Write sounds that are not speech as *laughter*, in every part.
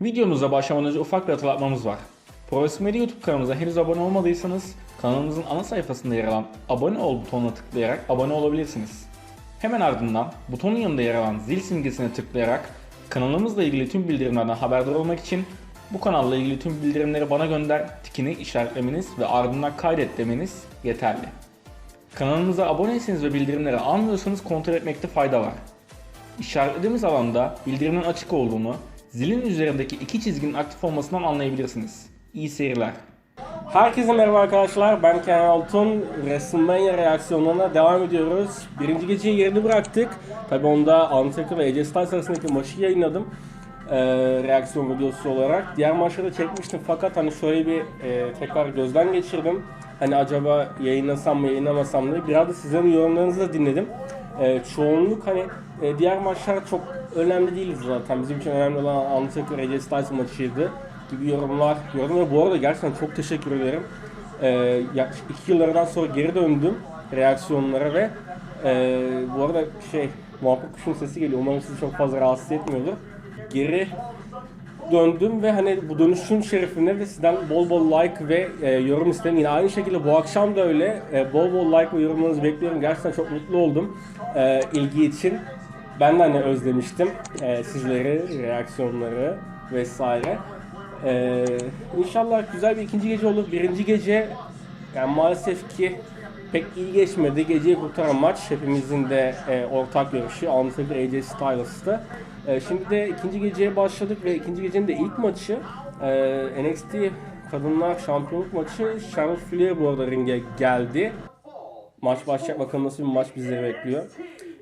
Videomuza başlamadan önce ufak bir hatırlatmamız var. Profesyonel YouTube kanalımıza henüz abone olmadıysanız kanalımızın ana sayfasında yer alan abone ol butonuna tıklayarak abone olabilirsiniz. Hemen ardından butonun yanında yer alan zil simgesine tıklayarak kanalımızla ilgili tüm bildirimlerden haberdar olmak için bu kanalla ilgili tüm bildirimleri bana gönder tikini işaretlemeniz ve ardından kaydet demeniz yeterli. Kanalımıza aboneyseniz ve bildirimleri almıyorsanız kontrol etmekte fayda var. İşaretlediğimiz alanda bildirimin açık olduğunu, zilin üzerindeki iki çizginin aktif olmasından anlayabilirsiniz. İyi seyirler. Herkese merhaba arkadaşlar. Ben Kenan Altun. WrestleMania reaksiyonlarına devam ediyoruz. Birinci geceyi geride bıraktık. Tabi onda Undertaker ve AJ Styles arasındaki maçı yayınladım. Ee, reaksiyon videosu olarak. Diğer maçları çekmiştim fakat hani şöyle bir e, tekrar gözden geçirdim. Hani acaba yayınlasam mı yayınlamasam diye. Biraz da sizlerin yorumlarınızı da dinledim. Ee, çoğunluk hani e, diğer maçlar çok önemli değil zaten. Bizim için önemli olan Undertaker AJ Styles maçıydı gibi yorumlar gördüm ve bu arada gerçekten çok teşekkür ederim. Ee, yaklaşık iki yıllardan sonra geri döndüm reaksiyonlara ve e, bu arada şey muhabbet kuşun sesi geliyor. Umarım sizi çok fazla rahatsız etmiyordur. Geri döndüm ve hani bu dönüşüm şerefine ve sizden bol bol like ve e, yorum istedim. Yine aynı şekilde bu akşam da öyle. E, bol bol like ve yorumlarınızı bekliyorum. Gerçekten çok mutlu oldum e, ilgi için. Ben de hani özlemiştim e, sizleri, reaksiyonları vesaire. Ee, inşallah güzel bir ikinci gece olur. Birinci gece yani maalesef ki pek iyi geçmedi. Geceyi kurtaran maç hepimizin de e, ortak görüşü. Undertaker AJ Styles'tı. E, şimdi de ikinci geceye başladık ve ikinci gecenin de ilk maçı e, NXT Kadınlar Şampiyonluk maçı Charlotte Flair bu arada ringe geldi. Maç başlayacak bakalım nasıl bir maç bizleri bekliyor.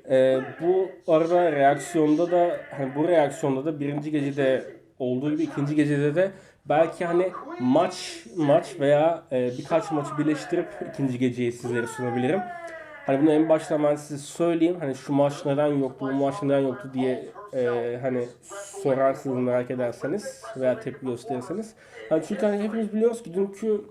Ee, bu arada reaksiyonda da hani bu reaksiyonda da birinci gecede olduğu gibi ikinci gecede de belki hani maç maç veya e, birkaç maçı birleştirip ikinci geceyi sizlere sunabilirim. Hani bunu en başta ben size söyleyeyim. Hani şu maç neden yoktu, bu maç neden yoktu diye e, hani sorarsınız merak ederseniz veya tepki gösterirseniz. Hani çünkü hani hepimiz biliyoruz ki dünkü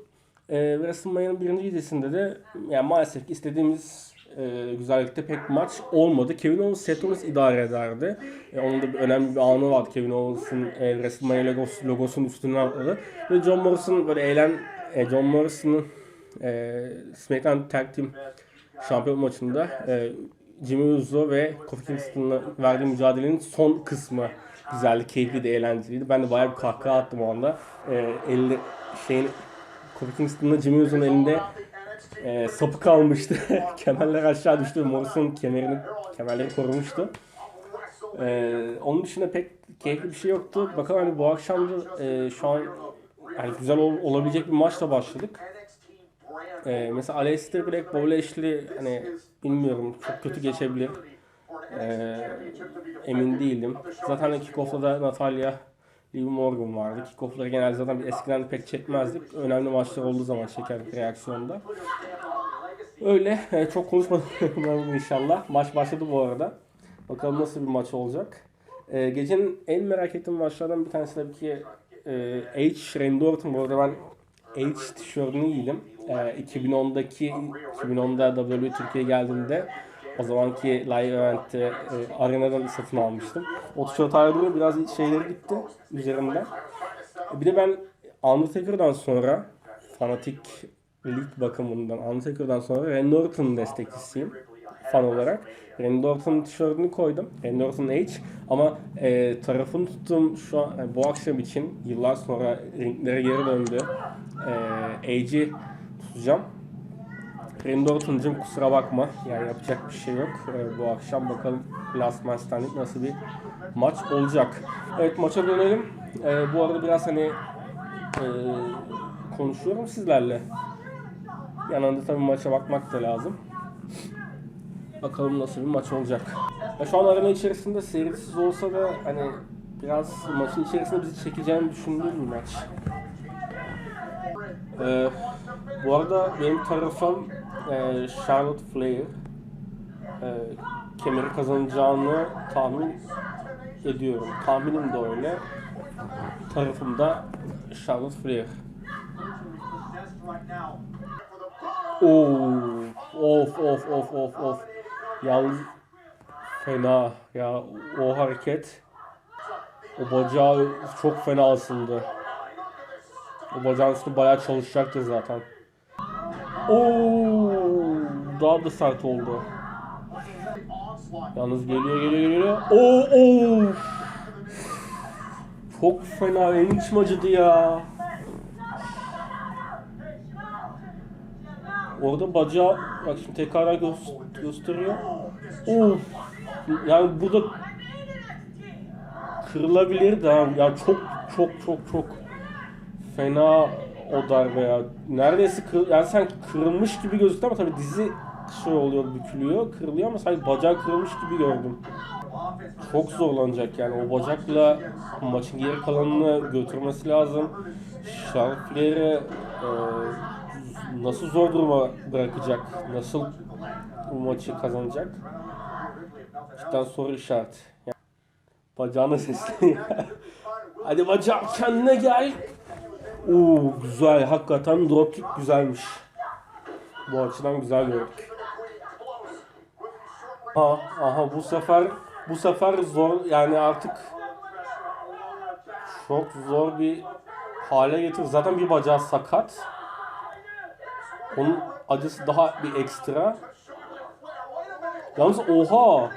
e, WrestleMania'nın birinci gecesinde de yani maalesef istediğimiz e, güzellikte pek maç olmadı. Kevin Owens Seth Rollins idare ederdi. E, onun da bir önemli bir anı vardı. Kevin Owens'ın e, WrestleMania logosu, logosunun üstüne atladı. Ve John Morrison böyle eğlen e, John Morrison'ın e, SmackDown Tag Team şampiyon maçında e, Jimmy Uso ve Kofi Kingston'la verdiği mücadelenin son kısmı güzeldi, keyifli de eğlenceliydi. Ben de bayağı bir kahkaha attım o anda. E, elinde şeyin Kofi Kingston'la Jimmy Uso'nun elinde e, sapı kalmıştı. *laughs* Kemerler aşağı düştü. Morrison kemerini kemerleri korumuştu. E, onun dışında pek keyifli bir şey yoktu. Bakalım hani bu akşam da e, şu an yani güzel ol- olabilecek bir maçla başladık. E, mesela Aleister Black, Bobby Lashley hani bilmiyorum çok kötü geçebilir. E, emin değilim. Zaten kickoff'ta da Natalia Liv Morgan vardı. Kickoff'ları genelde zaten biz eskiden pek çekmezdik. Önemli maçlar olduğu zaman çekerdik reaksiyonda. Öyle. *laughs* e, Çok konuşmadım *laughs* inşallah. Maç başladı bu arada. Bakalım nasıl bir maç olacak. E, gecenin en merak ettiğim maçlardan bir tanesi tabii ki e, H. Randy. Bu arada ben H tişörtünü giydim. E, 2010'daki 2010'da WWE Türkiye geldiğinde o zamanki live event'te e, arenadan satın almıştım. O tişört ayrılıyor biraz şeyleri gitti üzerimden. E, Bir de ben Undertaker'dan sonra fanatiklik bakımından Undertaker'dan sonra Randy Orton'un destekçisiyim fan olarak. Randy Orton'un tişörtünü koydum. Randy Orton H. Ama e, tarafını tuttuğum şu an yani bu akşam için yıllar sonra ringlere geri döndü. E, H'i tutacağım. Randy Orton'cum kusura bakma. Yani yapacak bir şey yok. E, bu akşam bakalım Last Man Standing nasıl bir maç olacak. Evet maça dönelim. E, bu arada biraz hani e, konuşuyorum sizlerle. Yanında tabii maça bakmak da lazım. Bakalım nasıl bir maç olacak. Ya şu an arena içerisinde seyircisiz olsa da hani biraz maçın içerisinde bizi çekeceğini düşündüğüm bir maç. Ee, bu arada benim tarafım e, Charlotte Flair. E, kemeri kazanacağını tahmin ediyorum. Tahminim de öyle. Tarafımda Charlotte Flair. Oo, of of of of of. Yalnız fena ya o hareket O bacağı çok fena ısındı. O bacağın üstü bayağı çalışacaktır zaten. Oo, daha da sert oldu. Yalnız geliyor geliyor geliyor. Oo, oo. Çok fena benim içim acıdı ya. Orada bacağı bak şimdi tekrardan gö- gösteriyor. Of. Yani burada kırılabilir de ya çok çok çok çok fena o darbe ya. Neredeyse kır, yani sen kırılmış gibi gözüktü ama tabii dizi şey oluyor, bükülüyor, kırılıyor ama sanki bacağı kırılmış gibi gördüm. Çok zorlanacak yani o bacakla maçın geri kalanını götürmesi lazım. Şarkıları nasıl zor duruma bırakacak, nasıl bu maçı kazanacak? Cidden soru işareti. Yani bacağına sesleniyor. *laughs* Hadi bacağım kendine gel. Oo güzel hakikaten dropkick güzelmiş. Bu açıdan güzel gördük. Ha, aha bu sefer bu sefer zor yani artık çok zor bir hale getir. Zaten bir bacağı sakat. Onun acısı daha bir ekstra. Yalnız oha!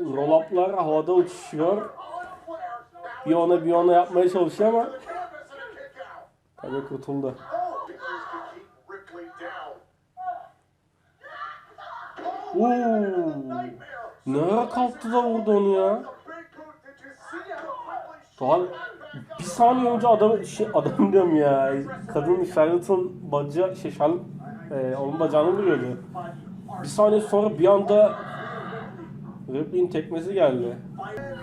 Roll-up'lar havada uçuşuyor. Bir ona bir ona yapmaya çalışıyor ama tabii kurtuldu. Oo. Ne ara kalktı da vurdu onu ya? Daha bir saniye önce adam şey adam diyorum ya. Kadın Charlotte'ın bacağı şey Charlotte e, onun bacağını vuruyordu. Bir saniye sonra bir anda Ripley'in tekmesi geldi.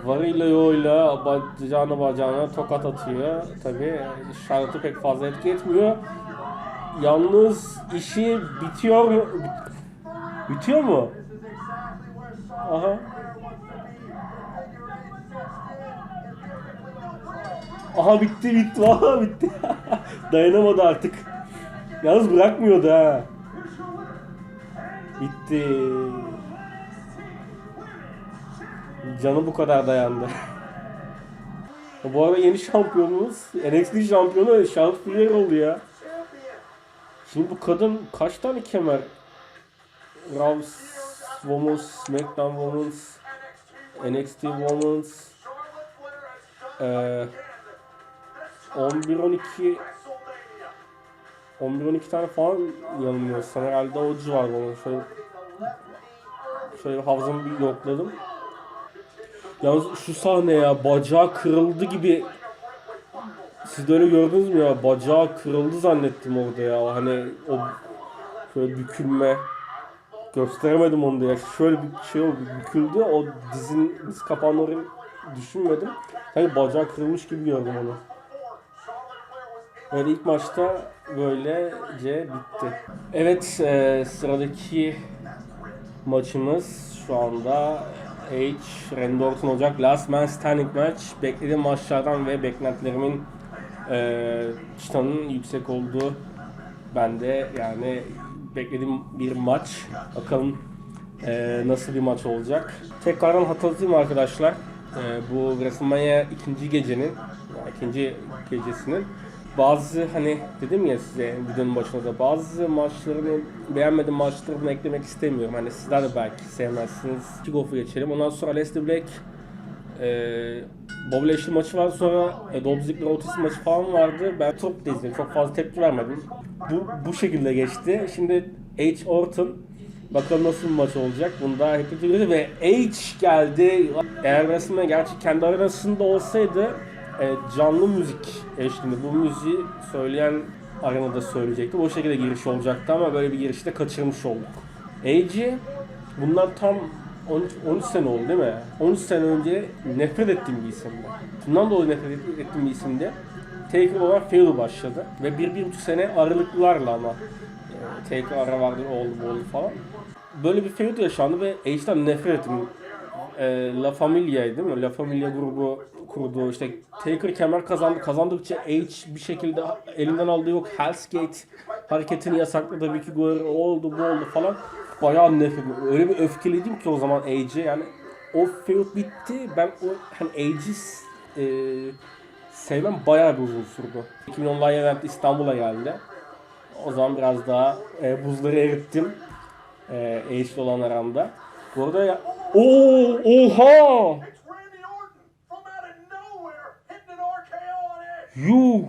Varıyla yoğuyla bacağına bacağına tokat atıyor. Tabi Charlotte'ı pek fazla etki etmiyor. Yalnız işi bitiyor? Bitiyor mu? Aha. Aha bitti bitti valla bitti. *laughs* Dayanamadı artık. Yalnız bırakmıyordu ha. Bitti. Canı bu kadar dayandı. *laughs* bu arada yeni şampiyonumuz NXT şampiyonu Charlotte Flair oldu ya. Şimdi bu kadın kaç tane kemer? Raw Women's, SmackDown Women's, NXT Women's, eee 11-12 11-12 tane falan yanılmıyorsam herhalde o civar onu şöyle şöyle hafızamı bir yokladım. Yalnız şu sahne ya bacağı kırıldı gibi siz de öyle gördünüz mü ya bacağı kırıldı zannettim orada ya hani o şöyle bükülme gösteremedim onu da ya şöyle bir şey oldu büküldü o dizin diz kapağını düşünmedim. Hani bacağı kırılmış gibi gördüm onu. Böyle ilk maçta böylece bitti. Evet e, sıradaki maçımız şu anda H. Randy Orton olacak. Last Man Standing Match. Beklediğim maçlardan ve beklentilerimin e, çıtanın yüksek olduğu ben de yani beklediğim bir maç. Bakalım e, nasıl bir maç olacak. Tekrardan hatırlatayım arkadaşlar. E, bu WrestleMania ikinci gecenin yani ikinci gecesinin bazı hani dedim ya size videonun başında da bazı maçlarını beğenmediğim maçlarını eklemek istemiyorum. Hani sizler de belki sevmezsiniz. Kickoff'u geçelim. Ondan sonra Aleister Black e, Bobby Lashley maçı var sonra e, Ziggler Otis maçı falan vardı. Ben çok da izledim. Çok fazla tepki vermedim. Bu, bu şekilde geçti. Şimdi H. Orton Bakalım nasıl bir maç olacak. Bunda hepimiz ve H geldi. Eğer WrestleMania gerçi kendi arenasında olsaydı e, canlı müzik eşliğinde bu müziği söyleyen arenada söyleyecekti. O şekilde giriş olacaktı ama böyle bir girişi de kaçırmış olduk. AJ bundan tam 13, 13 sene oldu değil mi? 13 sene önce nefret ettiğim bir isimdi. Bundan dolayı nefret ettiğim bir isimdi. Taker olarak Feud başladı ve bir, bir buçuk sene aralıklarla ama e, Taker ara vardı oldu oldu falan. Böyle bir feud yaşandı ve H'den nefret ettim. E, La Familia değil mi? La Familia grubu kurdu. İşte Taker kemer kazandı. Kazandıkça H bir şekilde elinden aldığı yok. Hell's Gate hareketini yasakladı. Vicky Guerrero oldu bu oldu falan. Bayağı nefret. Öyle bir öfkeliydim ki o zaman H'e yani o feud bitti. Ben o hani Aegis e, sevmem bayağı bir uzun sürdü. 2010 Live Event İstanbul'a geldi. O zaman biraz daha e, buzları erittim. E, Aegis'le olan aramda. Bu arada ya... Oo, oha! Yuh!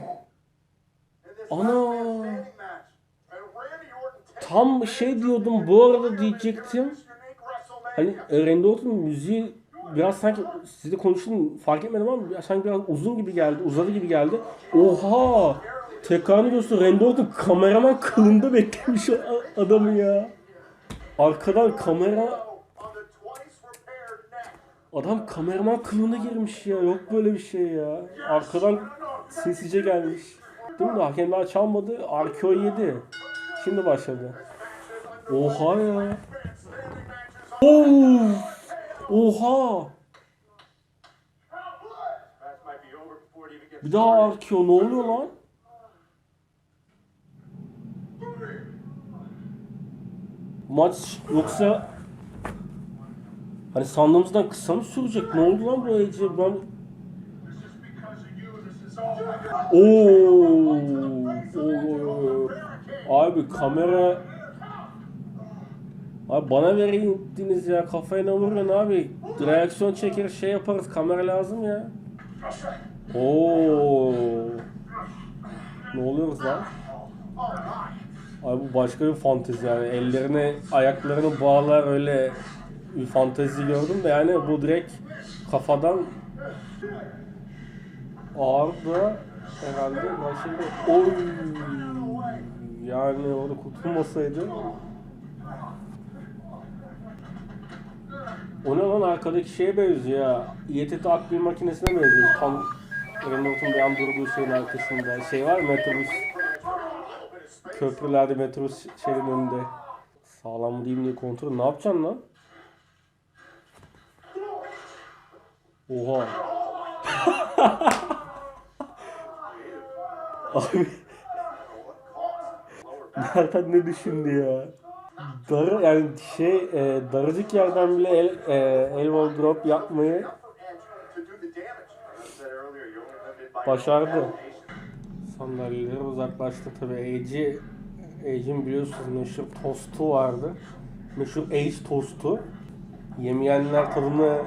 Ana! Tam şey diyordum bu arada diyecektim. Hani e, Randy Orton müziği biraz sanki sizle konuştum fark etmedim ama sanki biraz uzun gibi geldi, uzadı gibi geldi. Oha! Tekrarını göster Randy Orton kameraman kılında beklemiş adamı ya. Arkadan kamera adam kameraman kılığına girmiş ya. Yok böyle bir şey ya. Arkadan sinsice gelmiş. Değil mi? Hakem daha çalmadı. RKO yedi. Şimdi başladı. Oha ya. Oo! Oha! Bir daha RKO ne oluyor lan? Maç yoksa hani sandığımızdan kısa mı sürecek? Ne oldu lan bu Ece? Ben... Oo! Oo! Abi kamera Abi bana verindiniz ya kafayla vurun abi. Reaksiyon çeker şey yaparız kamera lazım ya. Oo. Ne oluyoruz lan? Abi bu başka bir fantezi yani. Ellerini, ayaklarını bağlar öyle fantezi gördüm de yani bu direkt kafadan ağır da herhalde başında oy! Yani orada kurtulmasaydı. O ne lan? Arkadaki şeye benziyor ya. İETT akbil makinesine benziyor. Tam Renault'un bir an durduğu şeyin arkasında. Şey var metrobüs. Köprülerde metrobüs şeyin önünde. Sağlam mı diyeyim diye kontrol ne yapacaksın lan Oha *laughs* Abi. Nereden ne düşündü ya? Darı yani şey e, darıcık yerden bile el, e, elbow drop yapmayı başardı. Sandalyeleri uzaklaştı tabi. Age'i Age'in biliyorsunuz meşhur tostu vardı. Meşhur Age tostu. Yemeyenler tadını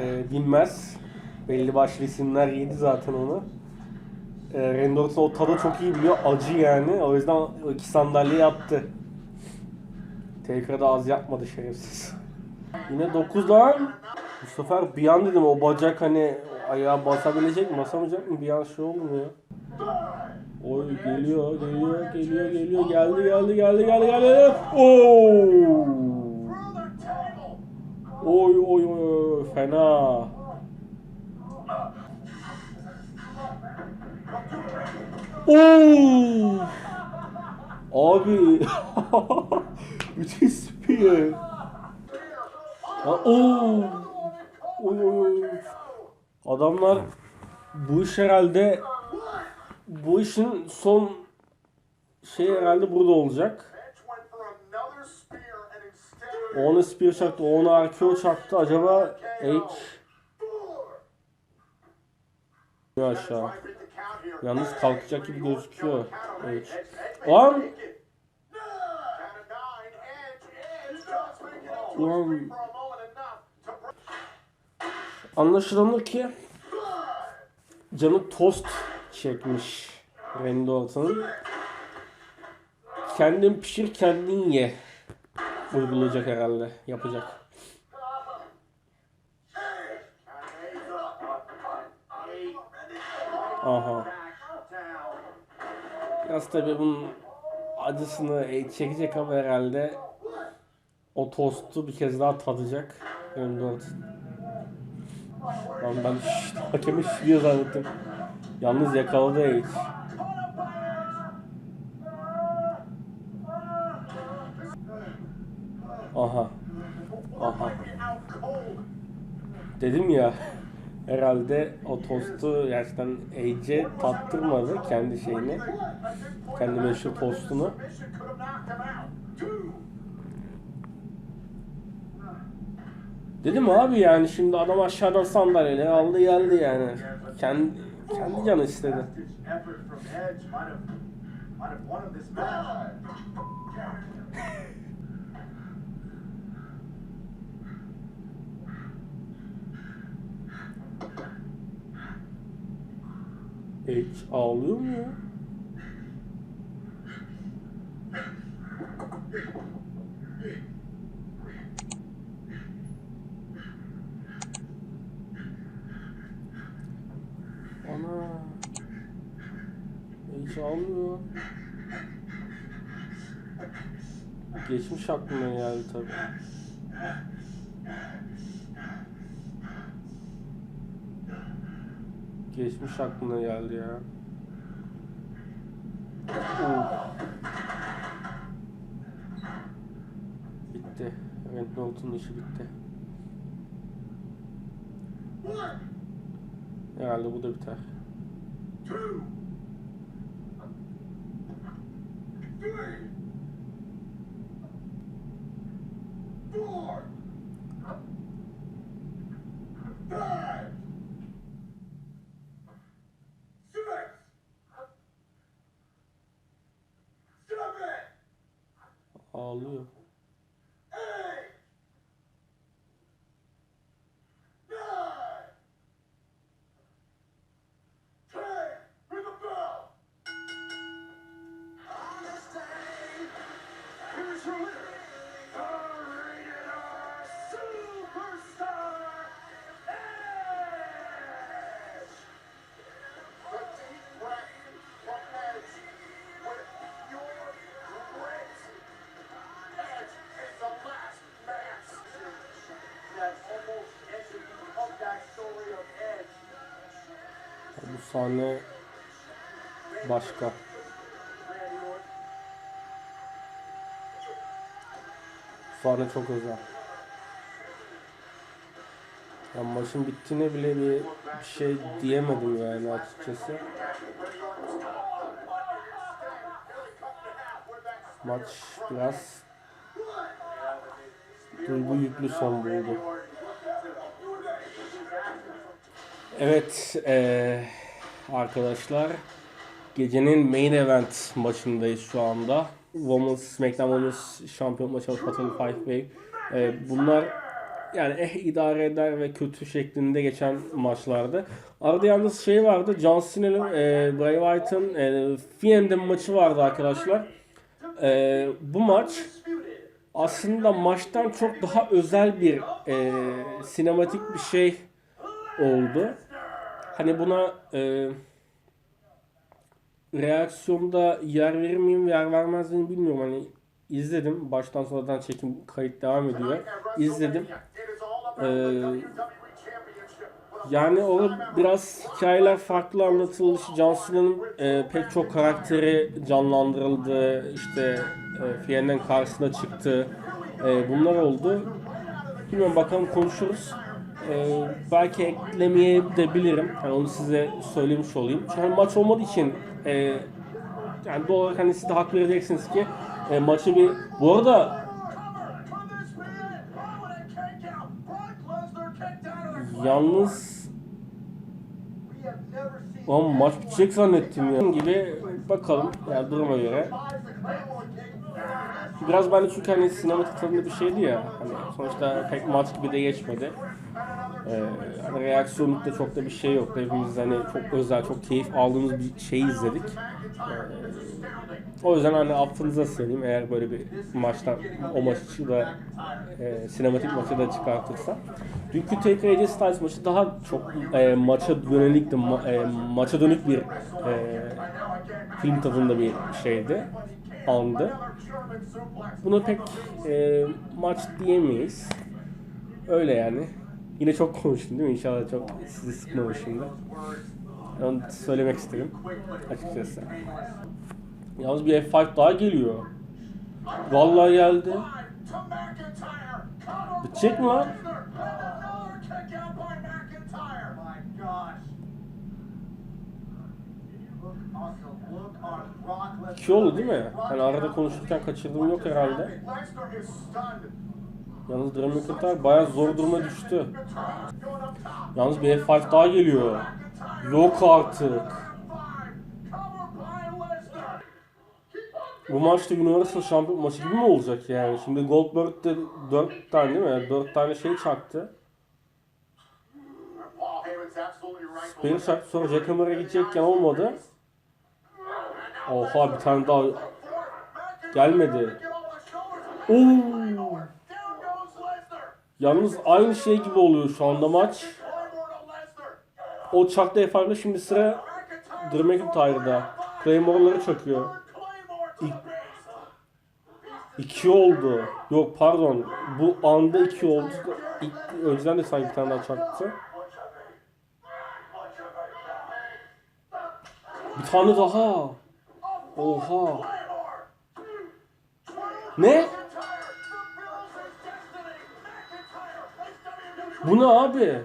e, bilmez. Belli başlı isimler yedi zaten onu. E, Randy Orton o tadı çok iyi biliyor. Acı yani. O yüzden iki sandalye yaptı. Taker'da az yapmadı şerefsiz. Yine 9 lan. Bu sefer bir an dedim o bacak hani ayağa basabilecek mi basamayacak mı bir an şey oldu mu ya? Oy geliyor geliyor geliyor geliyor geldi geldi geldi geldi geldi. Oo! Oy oy oy fena. Oo! Abi. *laughs* Spear. Ha, oo! Oy oy. Adamlar bu iş herhalde bu işin son şey herhalde burada olacak. Ona spear çaktı, ona RKO çaktı. Acaba H aşağı. Count here. Yalnız kalkacak gibi gözüküyor H. Lan! break. Anlaşılanır ki canı tost çekmiş Randy Orton'un. Kendin pişir kendin ye. Uygulayacak herhalde. Yapacak. Aha. Biraz tabi bunun acısını e, çekecek ama herhalde o tostu bir kez daha tadacak Randy Orton. Lan ben şşt, hakemi şişliyor zannettim. Yalnız yakaladı H. Aha. Aha. Dedim ya herhalde o tostu gerçekten H'e tattırmadı kendi şeyini. Kendi meşhur tostunu. Dedim abi yani şimdi adam aşağıdan sandalyeleri aldı geldi yani. Kendi, kendi canı istedi. Hiç ağlıyor mu ya? Ana. Hiç ağlıyor. Geçmiş aklıma geldi tabii. Geçmiş aklına geldi ya. Uf. Bitti. Randy Orton'un işi bitti. Herhalde bu da biter. two, three, Ağlıyor. Sahne başka. Sahne çok özel. Ya maçın bittiğine bile bir, bir şey diyemedim yani açıkçası. Maç biraz duygu yüklü son buldu. Evet eee, arkadaşlar gecenin main event maçındayız şu anda. Women's SmackDown Women's şampiyon maçı Fatal Five Way. Eee, bunlar yani eh idare eder ve kötü şeklinde geçen maçlardı. Arada yalnız şey vardı. John Cena'nın eee Bray Wyatt'ın eee Fiend'in maçı vardı arkadaşlar. Eee, bu maç aslında maçtan çok daha özel bir eee, sinematik bir şey oldu. Hani buna eee reaksiyonda yer verir miyim, yer vermez miyim bilmiyorum. Hani izledim. Baştan sonradan çekim kayıt devam ediyor. İzledim. Ee, yani orada biraz hikayeler farklı anlatıldı. Cena'nın e, pek çok karakteri canlandırıldı. İşte e, Fiend'in karşısına çıktı. E, bunlar oldu. Bilmiyorum bakalım konuşuruz. E, belki eklemeye de bilirim. Yani onu size söylemiş olayım. Çünkü maç olmadığı için e, yani doğal olarak hani siz de hak vereceksiniz ki e, maçı bir... Bu arada yalnız Ama maç bitecek zannettim ya. gibi bakalım yani duruma göre. Biraz bence çünkü hani sinematik tadında bir şeydi ya. Hani sonuçta pek maç gibi de geçmedi. Ee, hani reaksiyonlukta çok da bir şey yok. Hepimiz hani çok özel, çok keyif aldığımız bir şey izledik. O yüzden hani affınıza sığınayım eğer böyle bir maçtan o maçı da e, sinematik maçı da çıkartırsa. Dünkü Taker AJ Styles maçı daha çok e, maça yönelikti. Ma- e, maça dönük bir e, film tadında bir şeydi. Andı. Buna pek e, maç diyemeyiz. Öyle yani. Yine çok konuştum değil mi? İnşallah çok sizi sıkmamışımdır. Onu söylemek istedim açıkçası. Yalnız bir F5 daha geliyor. Vallahi geldi. Bitecek mi lan? İki oldu değil mi? Hani arada konuşurken kaçırdığım yok herhalde. Yalnız Drew McIntyre bayağı zor duruma düştü. Yalnız bir F5 daha geliyor. Yok artık. Bu maçta Universal Şampiyon maçı gibi mi olacak yani? Şimdi Goldberg de 4 tane değil mi? 4 tane şey çaktı. Spear çaktı sonra Jack Hammer'a gidecekken olmadı. Oha bir tane daha gelmedi. Oo. Yalnız aynı şey gibi oluyor şu anda maç. O çaktı F5'da şimdi sıra Drew McIntyre'da. Claymore'ları çakıyor. Base. 2 oldu. Yok pardon. Bu anda 2 oldu. İlk, önceden de sanki bir tane daha çaktı. Bir tane daha. Oha. Ne? Bu ne abi?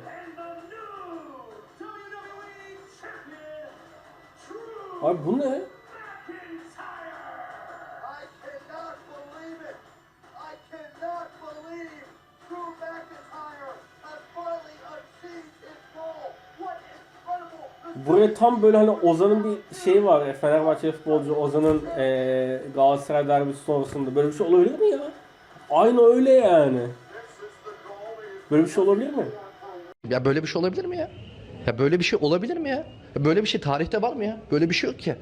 Goal. What incredible Buraya tam böyle hani Ozan'ın bir şeyi var. ya, Fenerbahçe futbolcu Ozan'ın eee Galatasaray derbisi sonrasında. Böyle bir şey olabilir mi ya? Aynı öyle yani. Böyle bir şey olabilir mi? Ya böyle bir şey olabilir mi ya? Ya böyle bir şey olabilir mi ya? Böyle bir şey tarihte var mı ya? Böyle bir şey yok ki.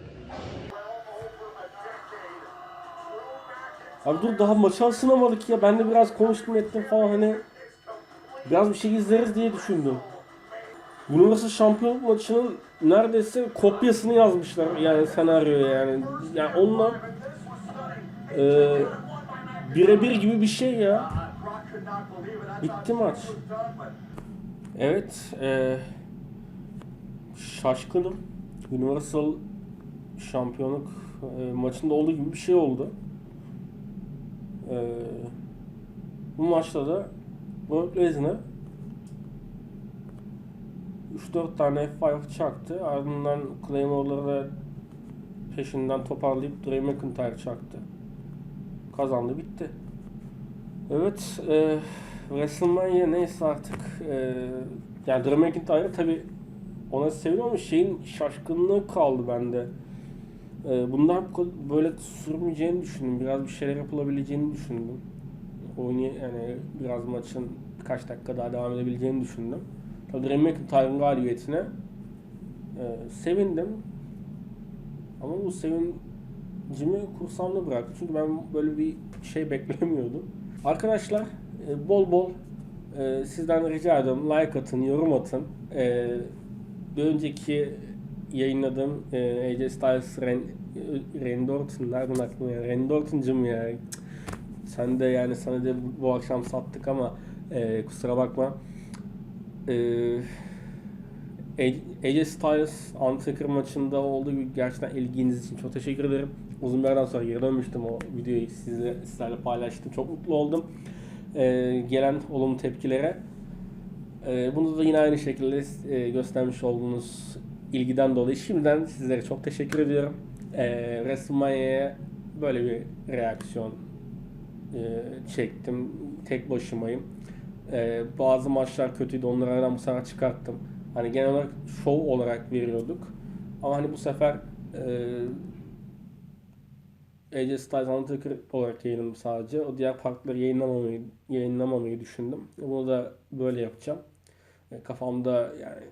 Abi dur daha maçı ısınamadık ya. Ben de biraz konuştum ettim falan hani. Biraz bir şey izleriz diye düşündüm. Universal Şampiyonluk maçının neredeyse kopyasını yazmışlar yani senaryoya yani. Yani onunla e, birebir gibi bir şey ya. Bitti maç. Evet. E, şaşkınım. Universal Şampiyonluk e, maçında olduğu gibi bir şey oldu. Ee, bu maçta da Brock Lesnar 3-4 tane F5 çaktı. Ardından Claymore'ları peşinden toparlayıp Drew McIntyre çaktı. Kazandı bitti. Evet, e, WrestleMania neyse artık. E, yani Drew McIntyre tabi ona seviyorum ama şeyin şaşkınlığı kaldı bende. Ee, bundan böyle sürmeyeceğini düşündüm. Biraz bir şeyler yapılabileceğini düşündüm. Oynay yani biraz maçın birkaç dakika daha devam edebileceğini düşündüm. Tabii Drew McIntyre'ın galibiyetine e, sevindim. Ama bu sevincimi kursamda bıraktı. Çünkü ben böyle bir şey beklemiyordum. Arkadaşlar e, bol bol e, sizden rica ediyorum like atın, yorum atın. E, bir önceki yayınladığım e, AJ Styles Ren, Randy Orton nereden aklıma ya? Randy Orton'cım ya. Sen de yani sana da bu akşam sattık ama e, kusura bakma. E, AJ Styles Undertaker maçında olduğu gibi gerçekten ilginiz için çok teşekkür ederim. Uzun bir aradan sonra geri dönmüştüm o videoyu sizle, sizlerle paylaştım. Çok mutlu oldum. E, gelen olumlu tepkilere. Ee, bunu da yine aynı şekilde e, göstermiş olduğunuz ilgiden dolayı şimdiden sizlere çok teşekkür ediyorum. Ee, WrestleMania'ya böyle bir reaksiyon e, çektim. Tek başımayım. Ee, bazı maçlar kötüydü. Onları aradan bu sefer çıkarttım. Hani genel olarak show olarak veriyorduk. Ama hani bu sefer e, AJ Styles Undertaker olarak yayınladım sadece. O diğer partları yayınlamamayı, yayınlamamayı düşündüm. Bunu da böyle yapacağım. E, Kafamda yani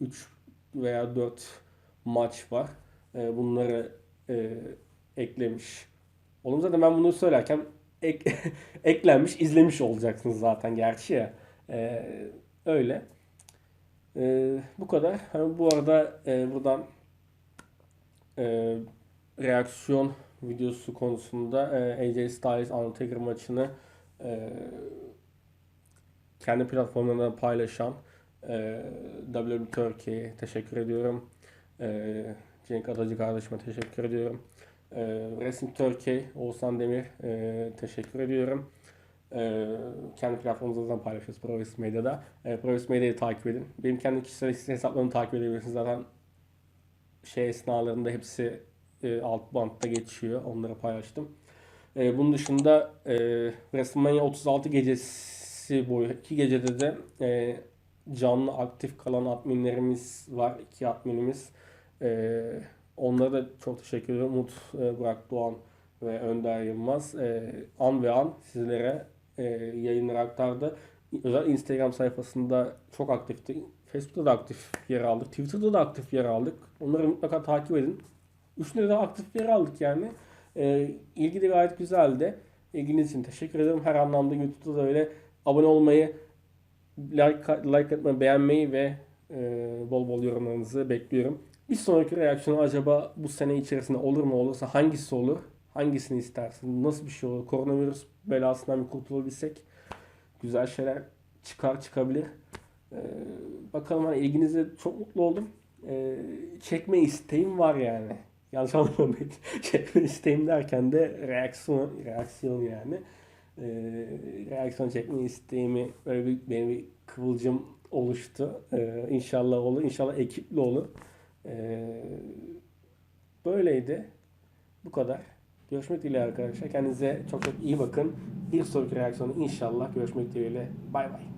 3 veya 4 maç var. E, Bunları e, eklemiş. Oğlum zaten ben bunu söylerken ek, *laughs* eklenmiş, izlemiş olacaksınız zaten gerçi ya. E, öyle. E, bu kadar. Ha, bu arada e, buradan e, reaksiyon videosu konusunda e, AJ Styles Undertaker maçını e, kendi platformlarında paylaşan e, WWE Turkey'ye teşekkür ediyorum. Cenk Adacı kardeşime teşekkür ediyorum. Wrestling Turkey, Oğuzhan Demir teşekkür ediyorum. E, kendi platformumuzdan paylaşıyoruz Pro Wrestling Medya'da. E, Pro Wrestling Medya'yı takip edin. Benim kendi kişisel hesaplarımı takip edebilirsiniz. Zaten şey esnalarında hepsi e, alt bantta geçiyor. Onları paylaştım. E, bunun dışında e, WrestleMania 36 gecesi boyu iki gecede de e, canlı aktif kalan adminlerimiz var. iki adminimiz. E, onlara da çok teşekkür ediyorum. Umut e, Burak Doğan ve Önder Yılmaz e, an ve an sizlere e, yayınları aktardı. Özel Instagram sayfasında çok aktifti. Facebook'ta da aktif yer aldık. Twitter'da da aktif yer aldık. Onları mutlaka takip edin. Üçünde de aktif yer aldık yani. E, ilgi de gayet güzeldi. İlginiz için teşekkür ederim. Her anlamda YouTube'da da öyle abone olmayı, like, like etmeyi, beğenmeyi ve e, bol bol yorumlarınızı bekliyorum. Bir sonraki reaksiyonu acaba bu sene içerisinde olur mu olursa hangisi olur? Hangisini istersin? Nasıl bir şey olur? Koronavirüs belasından bir kurtulabilsek güzel şeyler çıkar çıkabilir. Ee, bakalım hani ilginize çok mutlu oldum. Ee, çekme isteğim var yani. Yanlış anlamayın. *laughs* çekme isteğim derken de reaksiyon, reaksiyon yani. Ee, reaksiyon çekme isteğimi böyle bir, benim bir kıvılcım oluştu. Ee, inşallah olur. İnşallah ekipli olur. Ee, böyleydi. Bu kadar. Görüşmek dileğiyle arkadaşlar. Kendinize çok çok iyi bakın. Bir sonraki reaksiyonu inşallah görüşmek dileğiyle. Bay bay.